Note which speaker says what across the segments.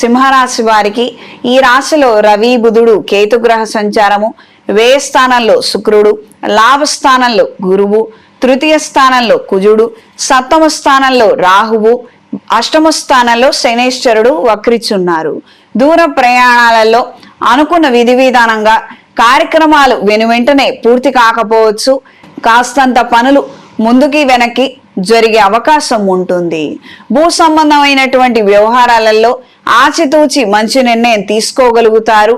Speaker 1: సింహరాశి వారికి ఈ రాశిలో రవి బుధుడు కేతుగ్రహ సంచారము వ్యయ స్థానంలో శుక్రుడు లాభ స్థానంలో గురువు తృతీయ స్థానంలో కుజుడు సప్తమ స్థానంలో రాహువు అష్టమ స్థానంలో శనేశ్వరుడు వక్రిచున్నారు. దూర ప్రయాణాలలో అనుకున్న విధి విధానంగా కార్యక్రమాలు వెనువెంటనే పూర్తి కాకపోవచ్చు. కాస్తంత పనులు ముందుకి వెనక్కి జరిగే అవకాశం ఉంటుంది. భూ సంబంధమైనటువంటి వ్యవహారాలలో ఆచితూచి మంచి నిర్ణయం తీసుకోగలుగుతారు.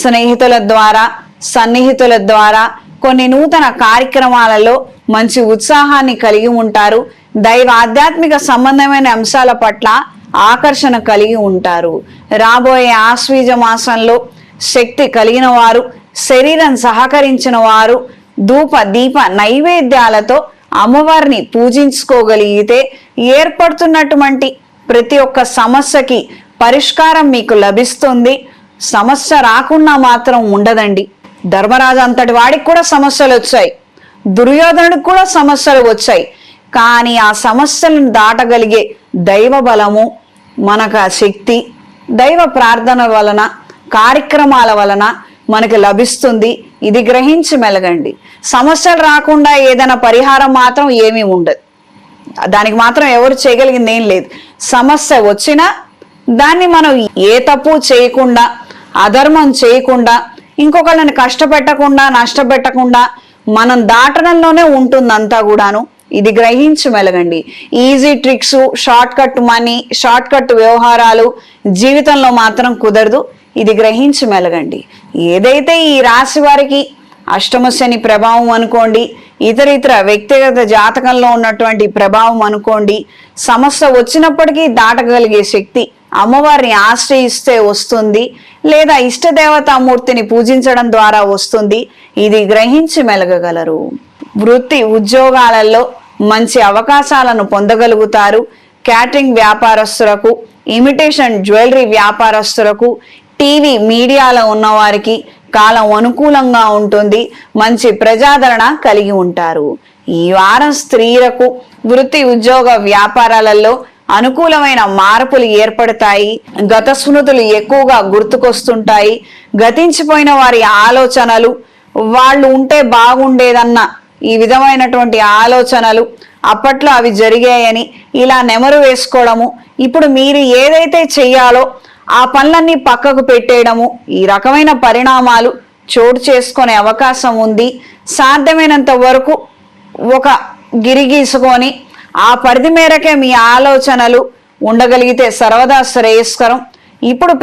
Speaker 1: స్నేహితుల ద్వారా సన్నిహితుల ద్వారా కొన్ని నూతన కార్యక్రమాలలో మంచి ఉత్సాహాన్ని కలిగి ఉంటారు. దైవ ఆధ్యాత్మిక సంబంధమైన అంశాల పట్ల ఆకర్షణ కలిగి ఉంటారు. రాబోయే ఆశ్వీజ మాసంలో శక్తి కలిగిన వారు శరీరం సహకరించిన వారు ధూప దీప నైవేద్యాలతో అమ్మవారిని పూజించుకోగలిగితే ఏర్పడుతున్నటువంటి ప్రతి ఒక్క సమస్యకి పరిష్కారం మీకు లభిస్తుంది. సమస్య రాకుండా మాత్రం ఉండదండి. ధర్మరాజు అంతటి వాడికి కూడా సమస్యలు వచ్చాయి. దుర్యోధనుడికి కూడా సమస్యలు వచ్చాయి. కానీ ఆ సమస్యలను దాటగలిగే దైవ బలము మనకు ఆ శక్తి దైవ ప్రార్థన వలన కార్యక్రమాల వలన మనకి లభిస్తుంది. ఇది గ్రహించి మెలగండి. సమస్యలు రాకుండా ఏదైనా పరిహారం మాత్రం ఏమీ ఉండదు. దానికి మాత్రం ఎవరు చేయగలిగింది ఏం లేదు. సమస్య వచ్చినా దాన్ని మనం ఏ తప్పు చేయకుండా అధర్మం చేయకుండా ఇంకొకళ్ళని కష్టపెట్టకుండా నష్టపెట్టకుండా మనం దాటడంలోనే ఉంటుంది అంతా కూడాను. ఇది గ్రహించి మెలగండి. Easy tricks short cut money short cut వ్యవహారాలు జీవితంలో మాత్రం కుదరదు. ఇది గ్రహించి మెలగండి. ఏదైతే ఈ రాశి వారికి అష్టమ శని ప్రభావం అనుకోండి ఇతర ఇతర వ్యక్తిగత జాతకంలో ఉన్నటువంటి ప్రభావం అనుకోండి సమస్య వచ్చినప్పటికీ దాటగలిగే శక్తి అమ్మవారిని ఆశ్రయిస్తే వస్తుంది లేదా ఇష్టదేవతామూర్తిని పూజించడం ద్వారా వస్తుంది. ఇది గ్రహించి మెలగగలరు. వృత్తి ఉద్యోగాలలో మంచి అవకాశాలను పొందగలుగుతారు. క్యాటరింగ్ వ్యాపారస్తులకు ఇమిటేషన్ జ్యువెలరీ వ్యాపారస్తులకు టీవీ మీడియాలో ఉన్నవారికి కాలం అనుకూలంగా ఉంటుంది. మంచి ప్రజాదరణ కలిగి ఉంటారు. ఈ వారం స్త్రీలకు వృత్తి ఉద్యోగ వ్యాపారాలలో అనుకూలమైన మార్పులు ఏర్పడతాయి. గత స్మృతులు ఎక్కువగా గుర్తుకొస్తుంటాయి. గతించిపోయిన వారి ఆలోచనలు వాళ్ళు ఉంటే బాగుండేదన్న ఈ విధమైనటువంటి ఆలోచనలు అప్పట్లో అవి జరిగాయని ఇలా నెమరు వేసుకోవడము ఇప్పుడు మీరు ఏదైతే చెయ్యాలో ఆ పనులన్నీ పక్కకు పెట్టేయడము ఈ రకమైన పరిణామాలు చోటు చేసుకునే అవకాశం ఉంది. సాధ్యమైనంత వరకు ఒక గిరి గీసుకొని ఆ పరిధి మేరకే మీ ఆలోచనలు ఉండగలిగితే సర్వదా శ్రేయస్కరం. ఇప్పుడు